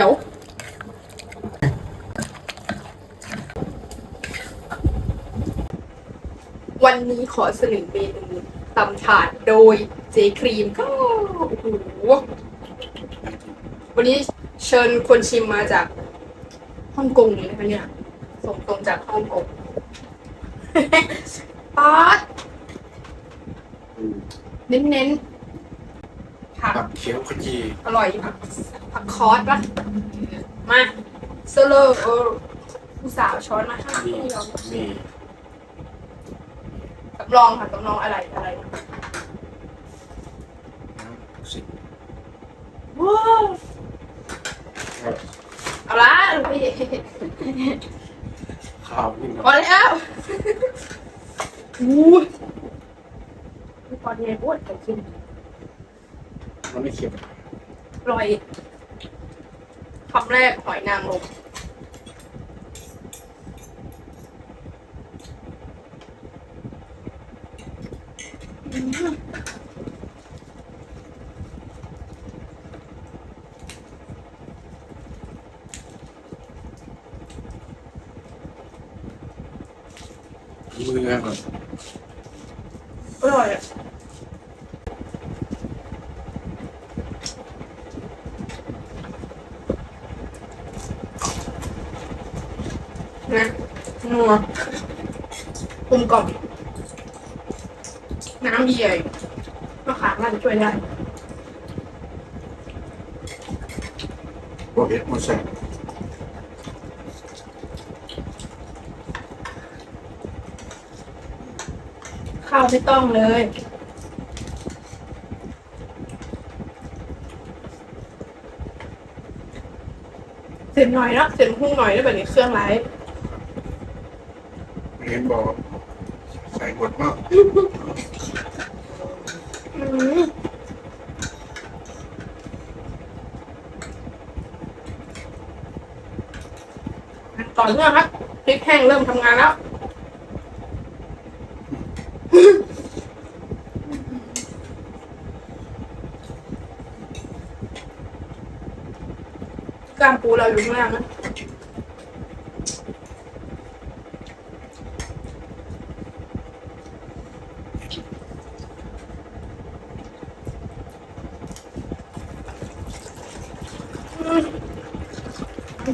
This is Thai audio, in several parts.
จ๋ววันนี้ขอเสนอเมนูตำถาดโดยเจครีมก็โอ้โหวันนี้เชิญคนชิมมาจากฮ่องกงเลยนะคะเนี่ย ส่งตรงจากฮ่องกงป๊าดเน้นๆผัก ผักเขียวขจี อร่อยผัก ผักคอสปะมาโซโลเออผู้สาวช้อนมาให้มีไม่ยอมมีสำรองค่ะสำรองอะไรอะไรน้ำสิว้าวเอาละพี่ข้าวนี่พอแล้วอู้ยตอนนี้ปวดกันกินมันไม่เค็มอร่อย คำแรกหอยนางรมอืมมือแบบอร่อยอะ นะนัวกลมกล่อมน้ำดีใหญ่มะขามน่าจะช่วยได้โอเอสมาแซ่บข้าวไม่ต้องเลยเสร็จหน่อยแล้วเสร็จพุ่งหน่อยแล้วแบบนี้เครื่องไร เรียนบอกใส่บดมากต่อเนื่องครับพริกแห้งเริ่มทำงานแล้วกล้ามปูเราอยู่ข้างล่างนะ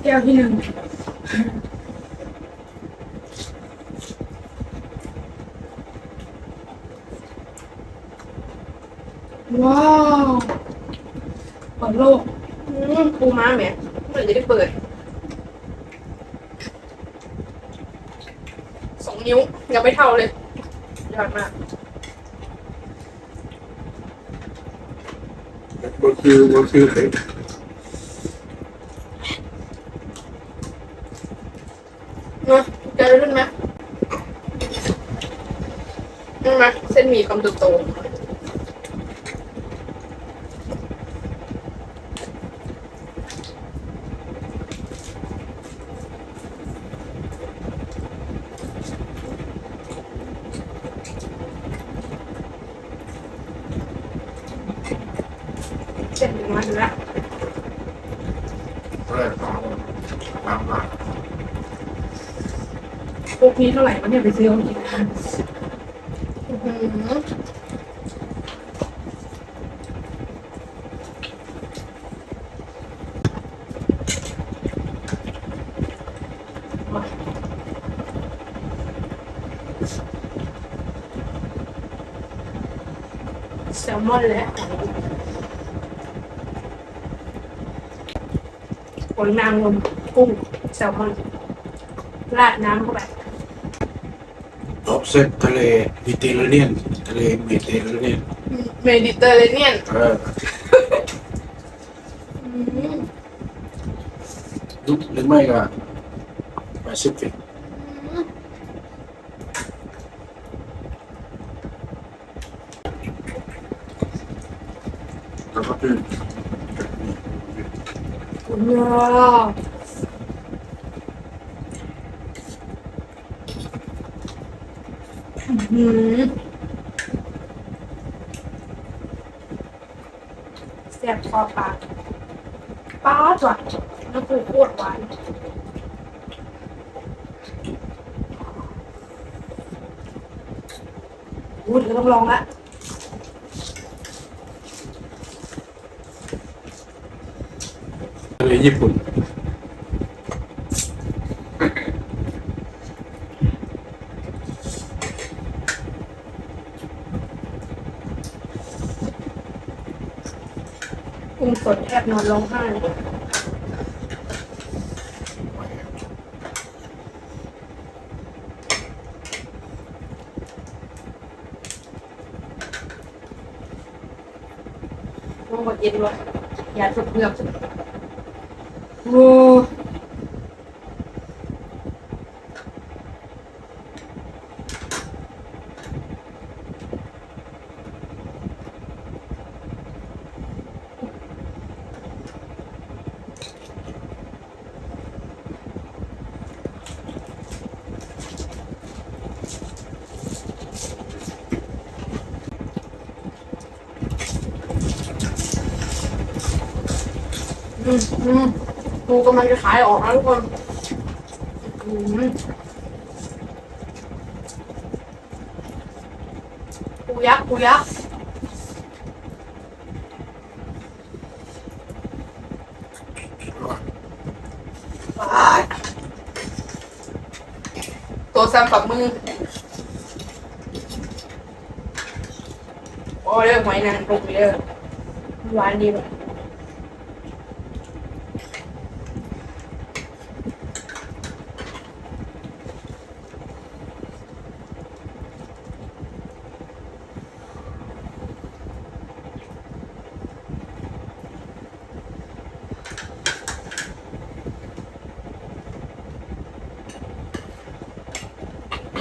แก้วที่หนึ่งว้าวเปิดโลกอืมปูม้าแหมเมื่อไหร่จะได้เปิดสองนิ้วยังไม่เท่าเลยยอดมากบดคือบดคือเผ็ด เนาะจะได้ขึ้นไหมขึ้นไหมเส้นหมี่คำโตๆเส้นมันอยู่แล้วก็เลยต้องล้างผัก พวกนี้เท่าไหร่มันเนี่ยไปซื้อเอาอีกอื้อหือแซลมอนและหอยนางรมกุ้งแซลมอนราดน้ำเข้าไป เซตทะเลมิเตอร์เรเนียนทะเลเมดิเตอร์เรเนียนเมดิเตอร์เรเนียนเออยุบหรือไม่ก็แปซิฟิกแล้วก็คือว้าว อื้อหือแซ่บคอปากป้าดว่ะน้ำปูโคตรหวานอุ้ยเราต้องลองละทะเลญี่ปุ่น กุ้งสดแทบนอนร้องไห้มองบดเย็นวะอย่าสุดเพื่อกโอ้ กูกำลังจะขายออกนะทุกคนปูยักษ์ปูยักษ์ตัวแซ้ำกับมือ โอ้เรื่องหอยนางรมเยอะหวานดีแบบ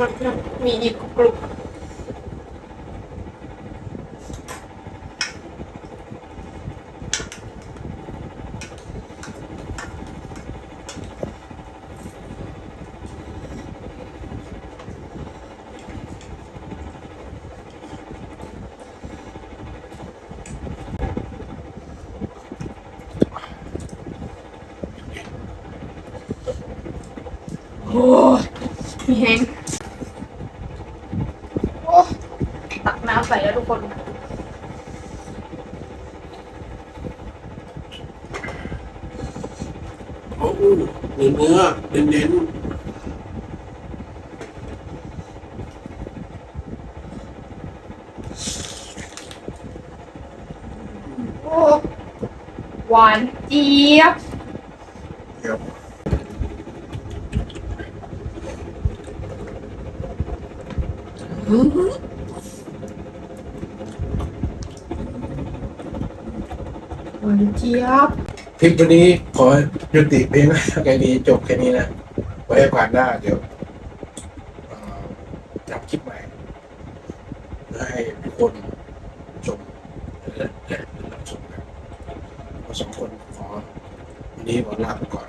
มันมีอีกกลุ่ม โอ้ยมีแห้งโอ้ตักน้ำ ใส่แล้วทุกคน โอ้โหเนื้อเนื้อเน้นเน้นโอ้หวานเจี๊ยบเดี๋ยวหานเจี๊ยบคลิปวันนี้ขอยุติเพียงแค่นี้จบแค่นี้นะ ไว้ผ่านหน้าเดี๋ยวจับคลิปใหม่เพื่อให้ทุกคนชมและรับชมกันเราสองคนขอวันนี้ขอลาไปก่อน